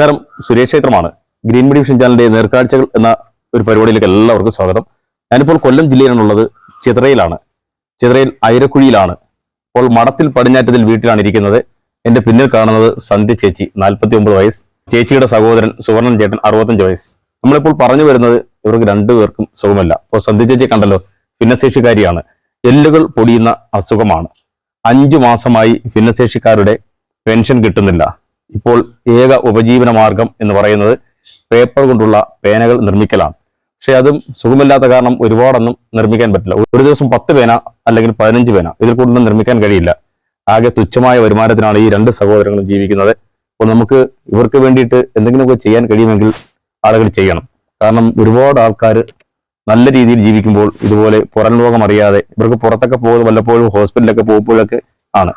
നമസ്കാരം. സുരേഷ് ക്ഷേത്രമാണ്. Green media vision ചാനലിന്റെ നേർക്കാഴ്ചകൾ എന്ന ഒരു പരിപാടിയിലേക്ക് എല്ലാവർക്കും സ്വാഗതം. ഞാനിപ്പോൾ കൊല്ലം ജില്ലയിലാണുള്ളത് ചിത്രയിലാണ് ചിത്രയിൽ ഐരക്കുഴിയിലാണ് ഇപ്പോൾ മടത്തിൽ പടിഞ്ഞാറ്റത്തിൽ വീട്ടിലാണ് ഇരിക്കുന്നത്. എന്റെ പിന്നിൽ കാണുന്നത് സന്ധ്യ ചേച്ചി നാൽപ്പത്തി ഒമ്പത് വയസ്സ്. ചേച്ചിയുടെ സഹോദരൻ സുവർണൻ ചേട്ടൻ അറുപത്തഞ്ച് വയസ്സ്. നമ്മളിപ്പോൾ പറഞ്ഞു വരുന്നത് ഇവർക്ക് രണ്ടുപേർക്കും സുഖമല്ല. ഇപ്പോൾ സന്ധ്യ ചേച്ചി കണ്ടല്ലോ ഭിന്നശേഷിക്കാരിയാണ്. എല്ലുകൾ പൊടിയുന്ന അസുഖമാണ്. അഞ്ചു മാസമായി ഭിന്നശേഷിക്കാരുടെ പെൻഷൻ കിട്ടുന്നില്ല. ഇപ്പോൾ ഏക ഉപജീവന മാർഗം എന്ന് പറയുന്നത് പേപ്പർ കൊണ്ടുള്ള പേനകൾ നിർമ്മിക്കലാണ്. പക്ഷെ അതും സുഖമില്ലാത്ത കാരണം ഒരുപാടൊന്നും നിർമ്മിക്കാൻ പറ്റില്ല. ഒരു ദിവസം പത്ത് പേന അല്ലെങ്കിൽ പതിനഞ്ച് പേന ഇതിൽ കൂടുതൽ നിർമ്മിക്കാൻ കഴിയില്ല. ആകെ തുച്ഛമായ വരുമാനത്തിനാണ് ഈ രണ്ട് സഹോദരങ്ങളും ജീവിക്കുന്നത്. അപ്പോൾ നമുക്ക് ഇവർക്ക് വേണ്ടിയിട്ട് എന്തെങ്കിലുമൊക്കെ ചെയ്യാൻ കഴിയുമെങ്കിൽ ആളുകൾ ചെയ്യണം. കാരണം ഒരുപാട് ആൾക്കാർ നല്ല രീതിയിൽ ജീവിക്കുമ്പോൾ ഇതുപോലെ പുറം ലോകം അറിയാതെ ഇവർക്ക് പുറത്തൊക്കെ പോകുന്നത് വല്ലപ്പോഴും ഹോസ്പിറ്റലിലൊക്കെ പോകുമ്പോഴൊക്കെ ആണ്.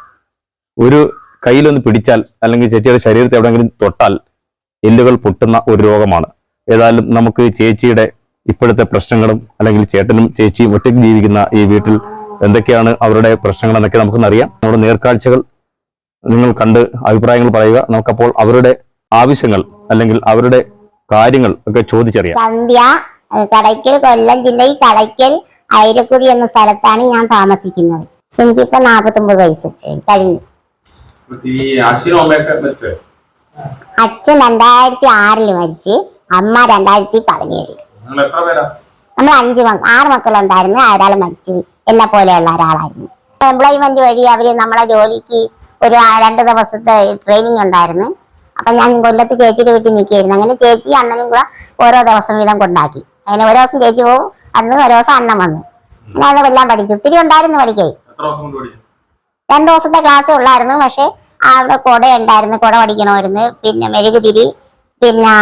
ഒരു കയ്യിലൊന്ന് പിടിച്ചാൽ അല്ലെങ്കിൽ ചേച്ചിയുടെ ശരീരത്തെ എവിടെയെങ്കിലും തൊട്ടാൽ എല്ലുകൾ പൊട്ടുന്ന ഒരു രോഗമാണ്. ഏതായാലും നമുക്ക് ചേച്ചിയുടെ ഇപ്പോഴത്തെ പ്രശ്നങ്ങളും അല്ലെങ്കിൽ ചേട്ടനും ചേച്ചിയും ഒറ്റയ്ക്ക് ജീവിക്കുന്ന ഈ വീട്ടിൽ എന്തൊക്കെയാണ് അവരുടെ പ്രശ്നങ്ങൾ എന്നൊക്കെ നമുക്കൊന്നറിയാം. നമ്മുടെ നേർക്കാഴ്ചകൾ നിങ്ങൾ കണ്ട് അഭിപ്രായങ്ങൾ പറയുക. നമുക്കപ്പോൾ അവരുടെ ആവശ്യങ്ങൾ അല്ലെങ്കിൽ അവരുടെ കാര്യങ്ങൾ ഒക്കെ ചോദിച്ചറിയാം. സന്ധ്യ കടയ്ക്കൽ കൊല്ലം ജില്ലയിൽ കടയ്ക്കൽ ഐരക്കുടി എന്ന സ്ഥലത്താണ് ഞാൻ താമസിക്കുന്നത്. എനിക്കിപ്പോ നാപ്പത്തൊമ്പത് വയസ്സ്. കഴിഞ്ഞു ഈ അച്ഛനും അമ്മയൊക്കെ മരിച്ചോ അച്ഛൻ രണ്ടായിരത്തി ആറിൽ മരിച്ച് അമ്മ രണ്ടായിരത്തി പതിനേഴ് നിങ്ങൾ എത്ര പേരാ? നമ്മൾ അഞ്ച് മക്ക ആറ് മക്കളുണ്ടായിരുന്നു. ഒരാൾ മരിച്ചു. എന്നെ പോലെയുള്ള ഒരാളായിരുന്നു. എംപ്ലോയ്മെന്റ് വഴി അവർ നമ്മളെ ജോലിക്ക് ഒരു രണ്ട് ദിവസത്തെ ട്രെയിനിങ് ഉണ്ടായിരുന്നു. അപ്പൊ ഞാൻ കൊല്ലത്ത് ചേച്ചിയുടെ വീട്ടിൽ നിൽക്കുകയായിരുന്നു. അങ്ങനെ ചേച്ചി അണ്ണനും കൂടെ ഓരോ ദിവസം വീതം കൊണ്ടാക്കി. അങ്ങനെ ഒരു ദിവസം ചേച്ചി പോകും. അന്ന് ഒരു ദിവസം അണ്ണൻ വന്നു. ഞാൻ എല്ലാം പഠിച്ചു. ഒത്തിരി ഉണ്ടായിരുന്നു പഠിക്കേ എത്ര ദിവസം കൊണ്ട് പഠിച്ചു രണ്ടു ദിവസത്തെ ക്ലാസ് ഉള്ളായിരുന്നു. പക്ഷെ അവിടെ കുട ഉണ്ടായിരുന്നു. കുട പഠിക്കണമായിരുന്നു. പിന്നെ മെഴുകുതിരി പിന്നെ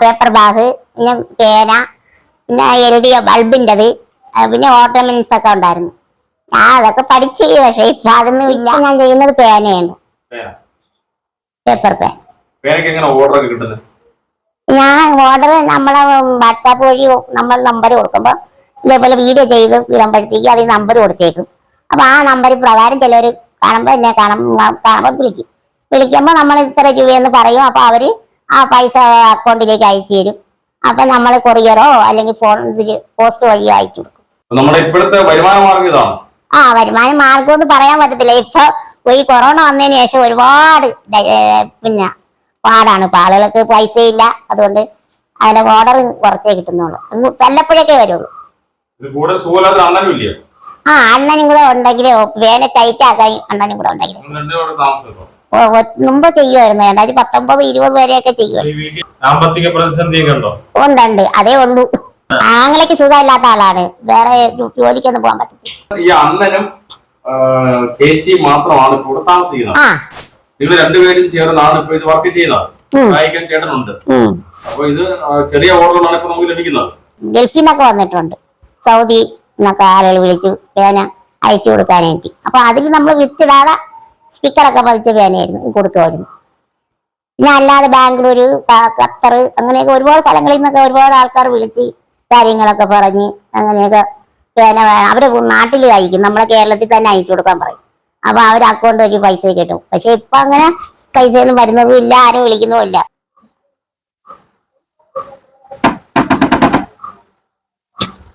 പേപ്പർ ബാഗ് പിന്നെ പേന പിന്നെ എൽ ഡി ബൾബിന്റെത് പിന്നെ ഓർണമെന്റ്സ് ഒക്കെ ഉണ്ടായിരുന്നു. ഞാൻ അതൊക്കെ പഠിച്ചു പക്ഷെ ഇപ്പൊ അതൊന്നും ഇല്ല. ഞാൻ ചെയ്യുന്നത് പേനയാണ്. പേപ്പർ പേന ഞാൻ ഓർഡർ നമ്മളെ വാട്സാപ്പ് വഴി നമ്മൾ നമ്പർ കൊടുക്കുമ്പോൾ ഇതേപോലെ വീഡിയോ ചെയ്ത് വിടുമ്പോഴത്തേക്ക് അതിൽ നമ്പർ കൊടുത്തേക്കും. അപ്പൊ ആ നമ്പർ പ്രകാരം ചിലർ കാണുമ്പോൾ എന്നെ കാണും കാണുമ്പോൾ വിളിക്കും. വിളിക്കുമ്പോൾ നമ്മൾ ഇത്ര രൂപയെന്ന് പറയും. അപ്പൊ അവർ ആ പൈസ അക്കൗണ്ടിലേക്ക് അയച്ചു തരും. അപ്പൊ നമ്മൾ കൊറിയറോ അല്ലെങ്കിൽ ഫോൺ ഇതിൽ പോസ്റ്റ് വഴിയോ അയച്ചു കൊടുക്കും. നമ്മുടെ ഇപ്പോഴത്തെ വരുമാന മാർഗം ഇതാണ്. ആ വരുമാന മാർഗം എന്ന് പറയാൻ പറ്റത്തില്ല. ഇപ്പൊ ഈ കൊറോണ വന്നതിന് ശേഷം ഒരുപാട് പിന്നെ പാടാണ്. ഇപ്പൊ ആളുകൾക്ക് പൈസ ഇല്ല അതുകൊണ്ട് അതിന്റെ ഓർഡർ കുറച്ചേ കിട്ടുന്നുള്ളൂ. വല്ലപ്പോഴൊക്കെ വരുള്ളൂ. ആ അണ്ണനും കൂടെ ഉണ്ടെങ്കിൽ വേല ടൈറ്റ് ആക്കാൻ അണ്ണനും കൂടെ ഉണ്ടെങ്കിൽ ഓ, മുമ്പ് ചെയ്യുമായിരുന്നു രണ്ടായിരത്തി പത്തൊമ്പത് ഇരുപത് വരെയൊക്കെ ചെയ്യുമായിരുന്നു ഉണ്ടുണ്ട്. അതേ ഉള്ളൂ. ആങ്ങളേക്ക് സുഖമില്ലാത്ത ആളാണ്. വേറെ ജോലിക്കൊന്നും പോകാൻ പറ്റും ഈ അണ്ണനും ചേച്ചി മാത്രമാണ് കൂടെ താമസിക്കുന്നത്. നിങ്ങൾ രണ്ടുപേരും ചേർന്നാണ് ഇപ്പൊ ഇത് വർക്ക് ചെയ്യുന്നത്. ഉം. സഹായിക്കാൻ ചേട്ടനുണ്ട്. അപ്പൊ ഇത് ചെറിയ ഓർഡറുകളാണ് ഇപ്പൊ നമുക്ക് ലഭിക്കുന്നത്. ഗൾഫിൽ നിന്നൊക്കെ വന്നിട്ടുണ്ട്. സൗദി എന്നൊക്കെ ആളുകൾ വിളിച്ചു പേന അയച്ചു കൊടുക്കാനായിട്ട്. അപ്പൊ അതിൽ നമ്മൾ വിത്തിടാതെ സ്റ്റിക്കറൊക്കെ പതിച്ച പേനയായിരുന്നു കൊടുക്കുമായിരുന്നു പിന്നെ അല്ലാതെ ബാംഗ്ലൂർ ഖത്തർ അങ്ങനെയൊക്കെ ഒരുപാട് സ്ഥലങ്ങളിൽ നിന്നൊക്കെ ഒരുപാട് ആൾക്കാർ വിളിച്ച് കാര്യങ്ങളൊക്കെ പറഞ്ഞ് അങ്ങനെയൊക്കെ പേന അവർ നാട്ടിൽ അയക്കും നമ്മളെ കേരളത്തിൽ തന്നെ അയച്ചു കൊടുക്കാൻ പറയും. അപ്പൊ അവർ അക്കൗണ്ട് വഴി പൈസ കിട്ടും. പക്ഷെ ഇപ്പൊ അങ്ങനെ പൈസ ഒന്നും വരുന്നതും ഇല്ല ആരും വിളിക്കുന്നതും ഇല്ല.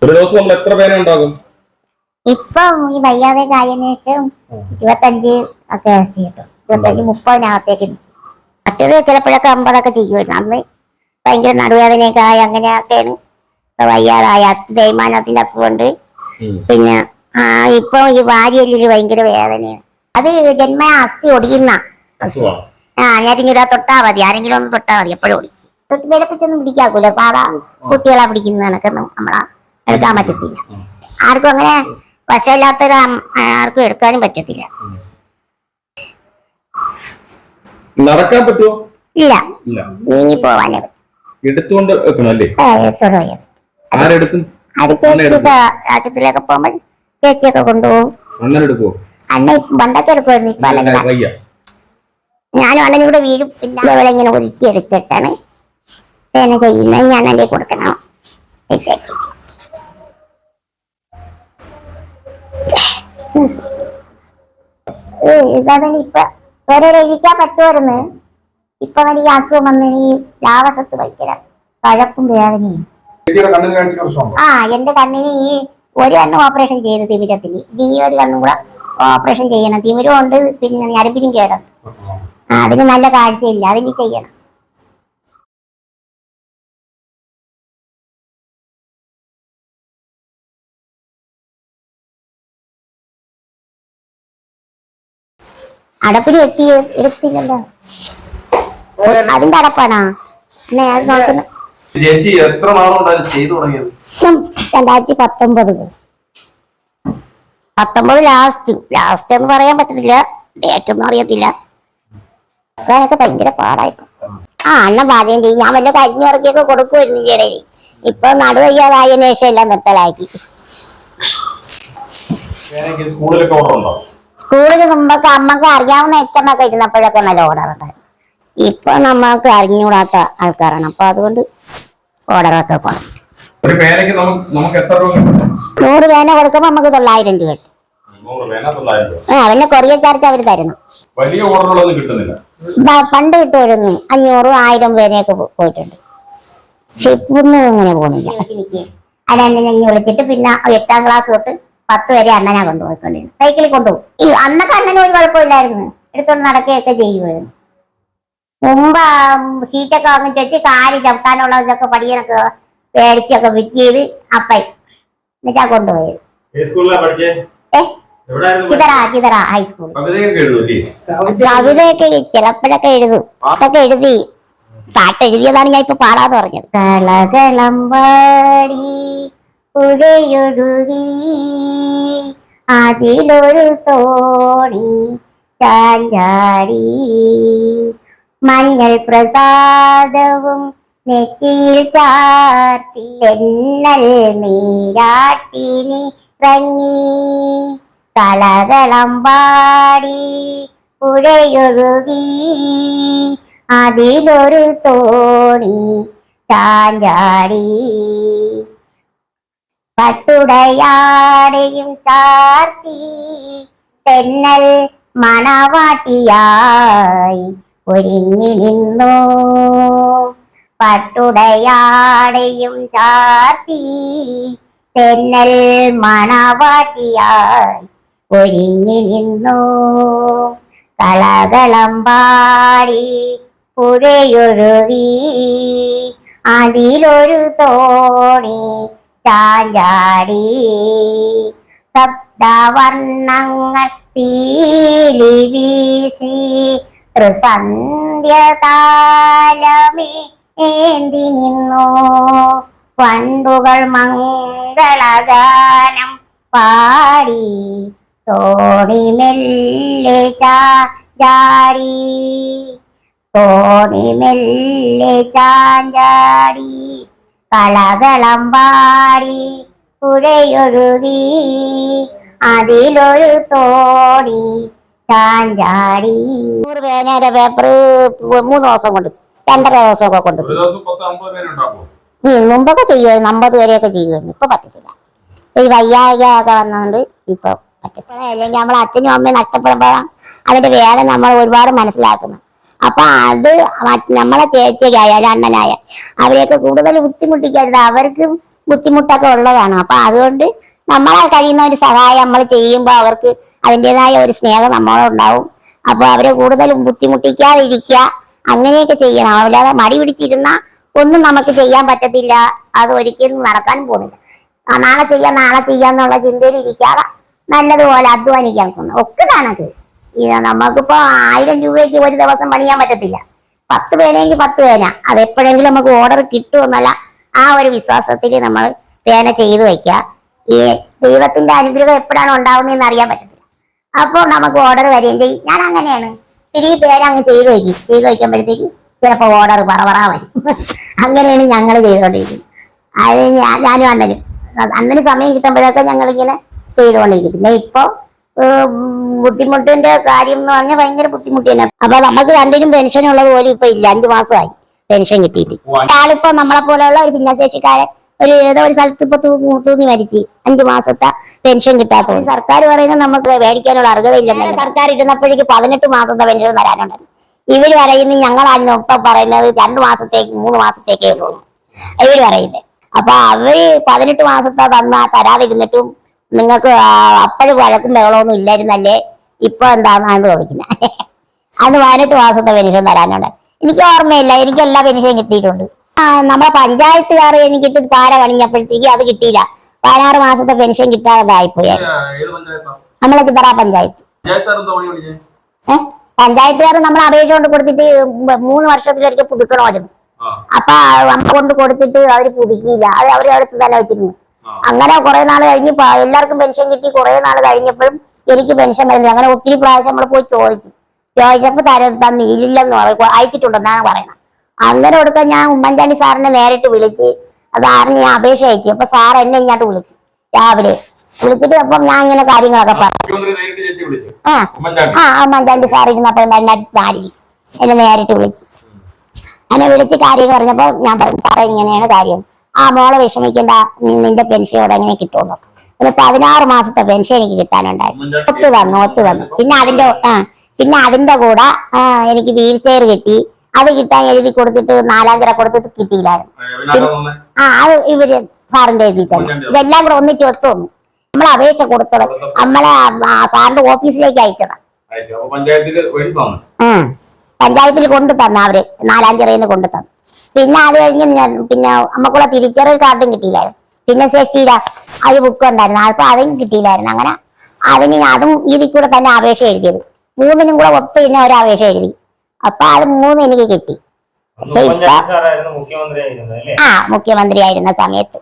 ഒരു ദിവസം നമ്മൾ എത്ര പേന ഉണ്ടാകും? ഇപ്പം ഈ വയ്യാതെ കായനായിട്ട് ഇരുപത്തഞ്ച് ഒക്കെ ചെയ്തു. ഇരുപത്തഞ്ച് മുപ്പതിനകത്തേക്ക്. മറ്റത് ചിലപ്പോഴൊക്കെ അമ്പതൊക്കെ ചെയ്യുമായിരുന്നു. അന്ന് ഭയങ്കര നടുവേദനയൊക്കെ ആയി അങ്ങനെയൊക്കെയാണ്. ഇപ്പൊ വയ്യാതായ. തേയ്മാനത്തിന്റെ അസുഖമുണ്ട് പിന്നെ ആ ഇപ്പൊ ഈ വാരിയല്ലിൽ ഭയങ്കര വേദനയാണ്. അത് ജന്മ അസ്ഥി ഒടിയുന്ന ആ ഞാനിങ്ങനെ തൊട്ടാ മതി. ആരെങ്കിലും ഒന്ന് തൊട്ടാ മതി. എപ്പോഴും ഒടിക്കും തൊട്ട് വിലപ്പിച്ചൊന്നും പിടിക്കാക്കൂല സാധാ കുട്ടികളാ പിടിക്കുന്ന നമ്മളാ നമ്മളെ എടുക്കാൻ പറ്റത്തില്ല. ആർക്കും അങ്ങനെ വശമില്ലാത്തൊരു ആർക്കും എടുക്കാനും പറ്റത്തില്ല. നടക്കാൻ പറ്റുമോ ഇല്ല. നീങ്ങി പോവാനേ എടുത്തുകൊണ്ട് ആരെടുക്കും അത് ചേച്ചിയൊക്കെ രാജ്യത്തിലൊക്കെ പോകുമ്പോൾ ചേച്ചിയൊക്കെ കൊണ്ടുപോകും. പണ്ടൊക്കെ എടുക്കുമായിരുന്നു ഇപ്പൊ അല്ലെങ്കിൽ ഞാനും അണ്ണനും കൂടെ വീഴും പിന്നെ അവളെ ഇങ്ങനെ ഒതുക്കി എടുത്തിട്ടാണ്. പിന്നെ ചെയ്യുന്നത്? ഞാൻ അല്ലേ കൊടുക്കണം. ചേച്ചി ഇപ്പൊ പറ്റുമായിരുന്നു? ഇപ്പൊ ഈ അസുഖം വന്ന് ഈ ലാവസത്ത് ഭയങ്കര കഴപ്പും വേദനയും. ആ എന്റെ കണ്ണിന് ഈ ഒരു കണ്ണും ഓപ്പറേഷൻ ചെയ്തു തിമിരത്തിന്. ഈ ഒരു കണ്ണും കൂടെ ഓപ്പറേഷൻ ചെയ്യണം. തിമിരം ഉണ്ട് പിന്നെ ഞരമ്പിനും കേടുണ്ട്. അതിന് നല്ല കാഴ്ചയില്ല. അതിന് ചെയ്യണം. അടപ്പിൽ കെട്ടി എടുത്തില്ലല്ലോ. അതിന്റെ അടപ്പാണോ? എന്നാ അത് നോക്കുന്ന. ചേച്ചി എത്ര നാളുണ്ടായിരുന്നു ചെയ്തു തുടങ്ങിയത്? വർഷം രണ്ടായിരത്തി പത്തൊമ്പത്. പത്തൊമ്പത് ലാസ്റ്റ് ലാസ്റ്റ് എന്ന് പറയാൻ പറ്റത്തില്ല. ഡേറ്റ് ഒന്നും അറിയത്തില്ല. അതൊക്കെ ഭയങ്കര പാടായിട്ട്. ആ അണ്ണൻ പാചകം ചെയ്യും ഞാൻ വല്ല കരിഞ്ഞിറക്കിയൊക്കെ കൊടുക്കുമായിരുന്നു ഇടയിൽ ഇപ്പൊ നടുവയ്യാതായതിനു ശേഷം എല്ലാം നിർത്തലാക്കി. സ്കൂളിലൊക്കെ സ്കൂളിൽ മുമ്പൊക്കെ അമ്മയ്ക്ക് അറിയാവുന്ന എച്ചമ്മൊക്കെ ഇരുന്നപ്പോഴൊക്കെ നല്ല ഓർഡർ ഉണ്ടായിരുന്നു ഇപ്പൊ നമ്മൾക്ക് അറിഞ്ഞുകൂടാത്ത ആൾക്കാരാണ്. അപ്പൊ അതുകൊണ്ട് ഓർഡറൊക്കെ കിട്ടും? നൂറ് പേന കൊടുക്കുമ്പോ നമുക്ക് തൊള്ളായിരം രൂപ ആ പിന്നെ കൊറിയർ ചാർജ് അവർ തരണം വലിയ ഓർഡറുകളൊന്നും കിട്ടുന്നില്ല. ദാ പണ്ട് കിട്ടുമായിരുന്നു. അഞ്ഞൂറും ആയിരം പേരെയൊക്കെ പോയിട്ടുണ്ട്. പക്ഷെ ഇപ്പൊന്നും ഇങ്ങനെ പോകുന്നില്ല അതെന്നെ വിളിച്ചിട്ട് പിന്നെ എട്ടാം ക്ലാസ് തൊട്ട് പത്ത് വരെ അണ്ണനാ കൊണ്ടുപോയിക്കൊണ്ടിരുന്നു സൈക്കിളിൽ കൊണ്ടുപോകും. ഈ അന്നൊക്കെ അണ്ണന് ഒരു കുഴപ്പമില്ലായിരുന്നു. എടുത്തോണ്ട് നടക്കുകയൊക്കെ ചെയ്യുമായിരുന്നു മുമ്പ് സീറ്റൊക്കെ വാങ്ങിച്ച് വെച്ച് കാൽ ചവിട്ടാനുള്ള ഇതൊക്കെ പടിയനൊക്കെ പേടിച്ചൊക്കെ ഫിറ്റ് ചെയ്ത് അപ്പൈ എന്നിട്ടാ കൊണ്ടുപോയത്. ഹൈസ്കൂൾ കവിതയൊക്കെ ചിലപ്പോഴൊക്കെ എഴുതും. പാട്ടൊക്കെ എഴുതി പാട്ട് എഴുതിയതാണ് ഞാൻ ഇപ്പൊ പാടാന്ന് പറഞ്ഞത് കളകളമ്പാടി പുഴയൊഴുകി അതിലൊരു തോണി ചാഞ്ചാടി മഞ്ഞൾ പ്രസാദവും നെറ്റിയിൽ ചാർത്തി എന്നൽ നീരാട്ടിനി ഇറങ്ങി കളകളം പാടി പുഴയൊഴുകി. അതിലൊരു തോണി ചാഞ്ചാടി പട്ടുടയാടയും ചാർത്തി തെന്നൽ മണവാട്ടിയായി ഒരുങ്ങി നിന്നു. പട്ടുടയാടയും ചാർത്തി തെന്നൽ മണവാട്ടിയായി ഒരുങ്ങി നിന്നു. കളകളം പാടി പുഴയൊഴുകി അതിലൊരു തോണി ചാഞ്ചാടി. ശബ്ദവർണങ്ങൾ പീലി വീശി ത്രിസന്ധ്യതാലമേ ഏന്തി നിന്നു. പണ്ടുകൾ മംഗളഗാനം പാടി. തോണി മെല്ലെ ചാഞ്ചാടി. തോണി മെല്ലെ ചാഞ്ചാടി. കളകളം പാടി പുഴയൊഴുകി അതിലൊരു തോടി ചാഞ്ചാടി. നൂറ് പേനയുടെ പേപ്പർ മൂന്ന് ദിവസം കൊണ്ട് രണ്ടര ദിവസമൊക്കെ കൊണ്ട് മുമ്പൊക്കെ ചെയ്യുമായിരുന്നു അമ്പത് വരെയൊക്കെ ചെയ്യുമായിരുന്നു ഇപ്പൊ പറ്റത്തില്ല. ഈ വയ്യായിക ഒക്കെ വന്നതുകൊണ്ട് ഇപ്പൊ പറ്റത്തില്ല. അല്ലെങ്കിൽ നമ്മളെ അച്ഛനും അമ്മയും നഷ്ടപ്പെടുമ്പോഴാണ് അതിന്റെ വേദന നമ്മൾ ഒരുപാട് മനസ്സിലാക്കുന്നത് അപ്പൊ അത് നമ്മളെ ചേച്ചിയായാലും അണ്ണനായ. അവരെയൊക്കെ കൂടുതൽ ബുദ്ധിമുട്ടിക്കരുത്. അവർക്കും ബുദ്ധിമുട്ടൊക്കെ ഉള്ളതാണ്. അപ്പൊ അതുകൊണ്ട് നമ്മളെ കഴിയുന്ന ഒരു സഹായം നമ്മൾ ചെയ്യുമ്പോൾ അവർക്ക് അതിന്റെതായ ഒരു സ്നേഹം നമ്മളോടുണ്ടാവും. അപ്പൊ അവരെ കൂടുതലും ബുദ്ധിമുട്ടിക്കാതിരിക്കുക. അങ്ങനെയൊക്കെ ചെയ്യണം. അല്ലാതെ മടി പിടിച്ചിരുന്ന ഒന്നും നമുക്ക് ചെയ്യാൻ പറ്റത്തില്ല. അത് ഒരിക്കലും നടക്കാൻ പോകുന്നില്ല. നാളെ ചെയ്യാം നാളെ ചെയ്യാന്നുള്ള ചിന്തയിൽ ഇരിക്കാതെ നല്ലതുപോലെ അധ്വാനിക്കാൻ ഒക്കെ കണക്ക് നമുക്കിപ്പോ ആയിരം രൂപയ്ക്ക് ഒരു ദിവസം പണിയാൻ പറ്റത്തില്ല. പത്ത് പേനയെങ്കിൽ പത്ത് പേന അത് എപ്പോഴെങ്കിലും നമുക്ക് ഓർഡർ കിട്ടുമെന്നല്ല ആ ഒരു വിശ്വാസത്തിൽ നമ്മൾ പേന ചെയ്തു വയ്ക്കുക. ഈ ദൈവത്തിന്റെ അനുഗ്രഹം എപ്പോഴാണ് ഉണ്ടാവുന്നതെന്ന് അറിയാൻ പറ്റത്തില്ല. അപ്പോൾ നമുക്ക് ഓർഡർ വരികയും ചെയ്യും. ഞാൻ അങ്ങനെയാണ്. ഇത്തിരി പേര് അങ്ങ് ചെയ്തു വയ്ക്കും ചെയ്തു വയ്ക്കുമ്പോഴത്തേക്ക് ചിലപ്പോൾ ഓർഡർ പറ പറ വരും. അങ്ങനെയാണ് ഞങ്ങൾ ചെയ്തുകൊണ്ടിരിക്കുന്നത്. അത് ഞാനും അണ്ണനും. അണ്ണന് സമയം കിട്ടുമ്പോഴൊക്കെ ഞങ്ങളിങ്ങനെ ചെയ്തുകൊണ്ടിരിക്കും. പിന്നെ ഇപ്പൊ ഏഹ്, ബുദ്ധിമുട്ടിന്റെ കാര്യം എന്ന് പറഞ്ഞാൽ ഭയങ്കര ബുദ്ധിമുട്ട് തന്നെ. അപ്പൊ നമുക്ക് രണ്ടിനും പെൻഷൻ ഉള്ളത് പോലും ഇപ്പൊ ഇല്ല. അഞ്ചു മാസമായി പെൻഷൻ കിട്ടിയിട്ട്. ആളിപ്പോ നമ്മളെ പോലെയുള്ള ഒരു ഭിന്നശേഷിക്കാരെ ഒരു ഏതോ ഒരു സ്ഥലത്ത് ഇപ്പൊ തൂങ്ങി മരിച്ചു അഞ്ചു മാസത്തെ പെൻഷൻ കിട്ടാത്ത സർക്കാർ പറയുന്നത് നമുക്ക് മേടിക്കാനുള്ള അർഹതയില്ലെന്നല്ല സർക്കാർ ഇരുന്നപ്പോഴേക്ക് പതിനെട്ട് മാസത്തെ പെൻഷൻ തരാനുണ്ടായിരുന്നു ഇവർ പറയുന്നത് ഞങ്ങളാണ് ഇപ്പൊ പറയുന്നത് രണ്ടു മാസത്തേക്ക് മൂന്ന് മാസത്തേക്കേ ഉള്ളൂ. ഇവർ പറയുന്നത്. അപ്പൊ അവർ പതിനെട്ട് മാസത്തെ തന്നാ തരാതിരുന്നിട്ടും നിങ്ങൾക്ക് അപ്പോഴും വഴക്കും ബഹളമൊന്നും ഇല്ലായിരുന്നല്ലേ? ഇപ്പൊ എന്താണെന്നാണ് ചോദിക്കുന്നത് അന്ന് പതിനെട്ട് മാസത്തെ പെൻഷൻ തരാനുണ്ട്. എനിക്ക് ഓർമ്മയില്ല. എനിക്ക് എല്ലാ പെൻഷനും കിട്ടിയിട്ടുണ്ട്. ആ നമ്മുടെ പഞ്ചായത്തുകാർ എനിക്ക് പാര പണിഞ്ഞപ്പോഴത്തേക്ക് അത് കിട്ടിയില്ല. പതിനാറ് മാസത്തെ പെൻഷൻ കിട്ടാതായിപ്പോയി. നമ്മളെ ചിത്ര പഞ്ചായത്ത്. ഏഹ് പഞ്ചായത്തുകാർ നമ്മൾ അപേക്ഷ കൊണ്ട് കൊടുത്തിട്ട് മൂന്ന് വർഷത്തിലൊരിക്കൽ പുതുക്കണമായിരുന്നു. അപ്പൊ നമ്മൾ കൊണ്ട് കൊടുത്തിട്ട് അവർ പുതുക്കിയില്ല. അത് അവരെ അടുത്ത് തന്നെ വെച്ചിരുന്നു. അങ്ങനെ കുറെ നാൾ കഴിഞ്ഞ് എല്ലാവർക്കും പെൻഷൻ കിട്ടി. കുറെ നാൾ കഴിഞ്ഞപ്പോഴും എനിക്ക് പെൻഷൻ വരുന്നില്ല. അങ്ങനെ ഒത്തിരി പ്രാവശ്യം നമ്മൾ പോയി ചോദിച്ചു. ചോദിച്ചപ്പോ തര തന്നില്ലെന്ന് പറയും അയച്ചിട്ടുണ്ടെന്നാണ് പറയുന്നത്. അങ്ങനെ കൊടുക്കാൻ ഞാൻ ഉമ്മൻചാണ്ടി സാറിനെ നേരിട്ട് വിളിച്ച് സാറിന് ഞാൻ അപേക്ഷ അയച്ചു. അപ്പൊ സാർ എന്നെ ഇങ്ങോട്ട് വിളിച്ചു രാവിലെ. വിളിച്ചിട്ട് അപ്പം ഞാൻ ഇങ്ങനെ കാര്യങ്ങളൊക്കെ പറഞ്ഞു. ആ. ആ ഉമ്മൻചാണ്ടി സാർ ഇരുന്നപ്പോ രണ്ടായിരത്തി എന്നെ നേരിട്ട് വിളിച്ചു. എന്നെ വിളിച്ച് കാര്യം പറഞ്ഞപ്പോ ഞാൻ പറഞ്ഞു സാറേ ഇങ്ങനെയാണ് കാര്യം. ആ മോളെ വിഷമിക്കേണ്ട നിന്റെ പെൻഷൻ ഉടനെ കിട്ടുമെന്ന് പിന്നെ പതിനാറ് മാസത്തെ പെൻഷൻ എനിക്ക് കിട്ടാനുണ്ടായിരുന്നു. ഒത്തു തന്നു ഒത്തു തന്നു. പിന്നെ അതിന്റെ ആ പിന്നെ അതിന്റെ കൂടെ എനിക്ക് വീൽ ചെയർ കിട്ടി. അത് കിട്ടാൻ എഴുതി കൊടുത്തിട്ട് നാലാം കൊടുത്തിട്ട് കിട്ടിയില്ലായിരുന്നു. ആ അത് ഇവർ സാറിന്റെ എഴുതി തന്നെ. ഇതെല്ലാം കൂടെ ഒന്നിച്ച് ഒത്തു വന്നു നമ്മൾ അപേക്ഷ കൊടുത്തത് നമ്മളെ സാറിന്റെ ഓഫീസിലേക്ക് അയച്ചതാ. പഞ്ചായത്തിൽ തന്നു. കൊണ്ടു തന്ന അവർ. നാലാഞ്ചിറയിൽ കൊണ്ടു തന്നു. പിന്നെ അത് കഴിഞ്ഞ് പിന്നെ നമുക്കുള്ള തിരിച്ചറിയൽ കാർഡും കിട്ടിയില്ലായിരുന്നു. പിന്നെ സൃഷ്ടിയില ഒരു ബുക്ക് ഉണ്ടായിരുന്നു. അപ്പൊ അതും കിട്ടിയില്ലായിരുന്നു. അങ്ങനെ അതിന് അതും ഇതിൽ കൂടെ തന്നെ അപേക്ഷ എഴുതിയത്. മൂന്നിനും കൂടെ ഒത്ത് തന്നെ ഒരു അപേക്ഷ എഴുതി. അപ്പൊ അത് മൂന്ന് എനിക്ക് കിട്ടി. ആ മുഖ്യമന്ത്രി ആയിരുന്ന സമയത്ത്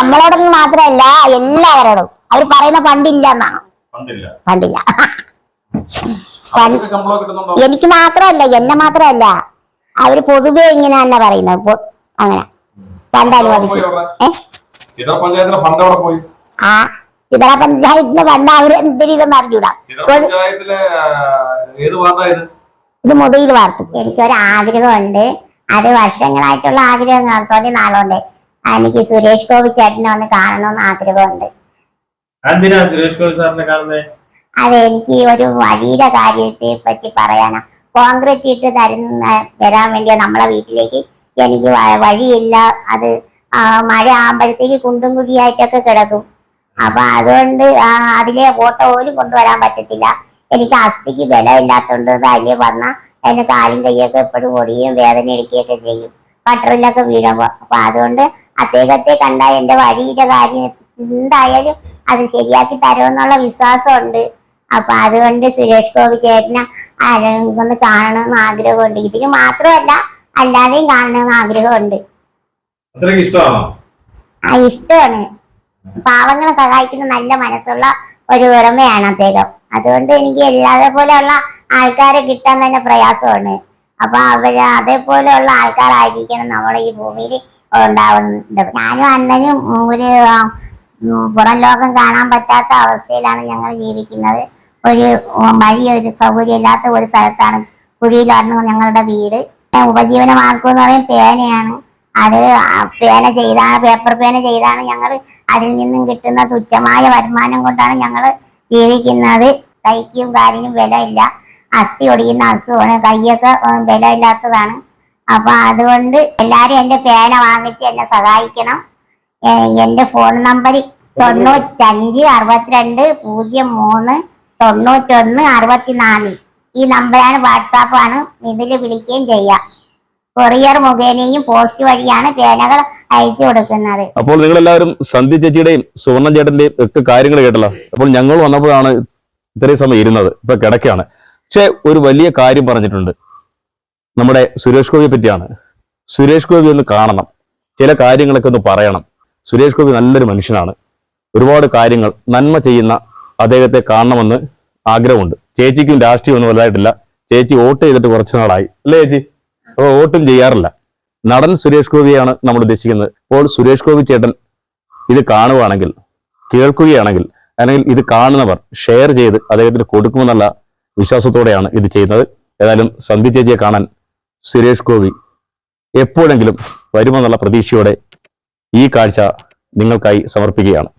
നമ്മളോടൊന്നും മാത്രല്ല എല്ലാവരോടും. അവർ പറയുന്ന ഫണ്ടില്ല. എന്നാണ് പണ്ടില്ല ഫണ്ടില്ല. എനിക്ക് മാത്രമല്ല എന്നെ മാത്രമല്ല. അവർ പൊതുവെ ഇങ്ങനെ തന്നെ പറയുന്നത് അങ്ങനെ. ഫണ്ട് അനുവദിച്ചു. ആ ചിതറ പഞ്ചായത്തിന്റെ ഫണ്ട് അവർ എന്തിനും അറിഞ്ഞൂടാ. ഇത്? മുതയിൽ വാർത്തു എനിക്കൊരു ആഗ്രഹമുണ്ട്. അത് വർഷങ്ങളായിട്ടുള്ള ആഗ്രഹങ്ങൾ തോന്നി നാളുണ്ട് എനിക്ക് സുരേഷ് ഗോപി ചേട്ടനെ ഒന്ന് കാണണമെന്ന് ആഗ്രഹമുണ്ട്. എന്തിനാ സുരേഷ് ഗോപി സാറിനെ കാണുന്നത് അത് എനിക്ക് ഒരു വലിയ കാര്യത്തെ പറ്റി പറയാനാ. കോൺക്രീറ്റ് ഇട്ട് തരുന്ന വരാൻ വേണ്ടിയാ നമ്മളെ വീട്ടിലേക്ക് എനിക്ക് വഴിയില്ല. അത് മഴ ആകുമ്പോഴത്തേക്ക് കുണ്ടും കുഴിയായിട്ടൊക്കെ കിടക്കും. അപ്പൊ അതുകൊണ്ട് അതിലെ ഓട്ടോ പോലും കൊണ്ടുവരാൻ പറ്റത്തില്ല. എനിക്ക് അസ്ഥിക്ക് ബലമില്ലാത്തതുകൊണ്ട് അതിലെ വന്ന എന്റെ കാലും കൈയൊക്കെ എപ്പോഴും ഒടിയും വേദന എടുക്കുകയൊക്കെ ചെയ്യും. പട്ടറിലൊക്കെ വീഴുമ്പോ അപ്പൊ അതുകൊണ്ട് അദ്ദേഹത്തെ കണ്ടാൽ എന്റെ വഴിയുടെ കാര്യം എന്തായാലും അത് ശരിയാക്കി തരുമെന്നുള്ള വിശ്വാസമുണ്ട്. അപ്പൊ അതുകൊണ്ട് സുരേഷ് ഗോപി ചേട്ടനെ ആരെങ്കിലും കാണണമെന്ന് ആഗ്രഹമുണ്ട്. ഇതിന് മാത്രമല്ല അല്ലാതെയും കാണണമെന്ന് ആഗ്രഹമുണ്ട്. ആ ഇഷ്ടമാണ്. പാവങ്ങളെ സഹായിക്കുന്ന നല്ല മനസ്സുള്ള ഒരു ഉടമയാണ് അദ്ദേഹം. അതുകൊണ്ട് എനിക്ക് എല്ലാതെ പോലെയുള്ള ആൾക്കാരെ കിട്ടാൻ തന്നെ പ്രയാസമാണ്. അപ്പൊ അവർ അതേപോലെയുള്ള ആൾക്കാരായിരിക്കണം നമ്മുടെ ഈ ഭൂമിയിൽ ഉണ്ടാവുന്നത്. ഞാനും അണ്ണനും ഒരു പുറം ലോകം കാണാൻ പറ്റാത്ത അവസ്ഥയിലാണ് ഞങ്ങൾ ജീവിക്കുന്നത്. ഒരു ഒരു സൗകര്യമില്ലാത്ത ഒരു സ്ഥലത്താണ് കുഴിയിലായിരുന്നു ഞങ്ങളുടെ വീട്. ഉപജീവന മാർഗം എന്ന് പറയും പേനയാണ്. അത് പേന ചെയ്താണ് പേപ്പർ പേന ചെയ്താണ് ഞങ്ങൾ അതിൽ നിന്നും കിട്ടുന്ന തുച്ഛമായ വരുമാനം കൊണ്ടാണ് ഞങ്ങൾ ജീവിക്കുന്നത്. കൈക്കും കാലിനും വിലയില്ല. അസ്ഥി ഒടിയുന്ന അസുഖമാണ്. കൈയൊക്കെ വിലയില്ലാത്തതാണ്. അപ്പൊ അതുകൊണ്ട് എല്ലാരും എന്റെ പേന വാങ്ങിച്ച് എന്നെ സഹായിക്കണം. എന്റെ ഫോൺ നമ്പർ തൊണ്ണൂറ്റഞ്ച് അറുപത്തിരണ്ട് പൂജ്യം മൂന്ന് തൊണ്ണൂറ്റൊന്ന് അറുപത്തിനാല്. ഈ നമ്പറാണ് വാട്സാപ്പാണ് ഇതിൽ വിളിക്കുകയും ചെയ്യാം. കൊറിയർ മുഖേനയും പോസ്റ്റ് വഴിയാണ് പേനകൾ അയച്ചു കൊടുക്കുന്നത്. അപ്പോൾ നിങ്ങൾ എല്ലാവരും സന്ധ്യ ചേച്ചിയുടെയും സുവർണ ചേട്ടന്റെയും ഒക്കെ കാര്യങ്ങൾ കേട്ടല്ലോ. അപ്പോൾ ഞങ്ങൾ വന്നപ്പോഴാണ് ഇത്രയും സമയം ഇരുന്നത്. ഇപ്പൊ കിടക്കാണ് പക്ഷെ ഒരു വലിയ കാര്യം പറഞ്ഞിട്ടുണ്ട്. നമ്മുടെ സുരേഷ് ഗോപിയെ പറ്റിയാണ്. സുരേഷ് ഗോപി ഒന്ന് കാണണം. ചില കാര്യങ്ങളൊക്കെ ഒന്ന് പറയണം. സുരേഷ് ഗോപി നല്ലൊരു മനുഷ്യനാണ്. ഒരുപാട് കാര്യങ്ങൾ നന്മ ചെയ്യുന്ന അദ്ദേഹത്തെ കാണണമെന്ന് ആഗ്രഹമുണ്ട്. ചേച്ചിക്കും രാഷ്ട്രീയമൊന്നും വലുതായിട്ടില്ല. ചേച്ചി വോട്ട് ചെയ്തിട്ട് കുറച്ച് നാളായി. അല്ലേ ചേച്ചി? അപ്പോൾ വോട്ടും ചെയ്യാറില്ല. നടൻ സുരേഷ് ഗോപിയാണ് നമ്മൾ ഉദ്ദേശിക്കുന്നത്. അപ്പോൾ സുരേഷ് ഗോപി ചേട്ടൻ ഇത് കാണുകയാണെങ്കിൽ കേൾക്കുകയാണെങ്കിൽ അല്ലെങ്കിൽ ഇത് കാണുന്നവർ ഷെയർ ചെയ്ത് അദ്ദേഹത്തിന് കൊടുക്കുമെന്നുള്ള വിശ്വാസത്തോടെയാണ് ഇത് ചെയ്യുന്നത്. ഏതായാലും സന്ധി ചേച്ചിയെ കാണാൻ സുരേഷ് ഗോപി എപ്പോഴെങ്കിലും വരുമെന്നുള്ള പ്രതീക്ഷയോടെ ഈ കാഴ്ച നിങ്ങൾക്കായി സമർപ്പിക്കുകയാണ്.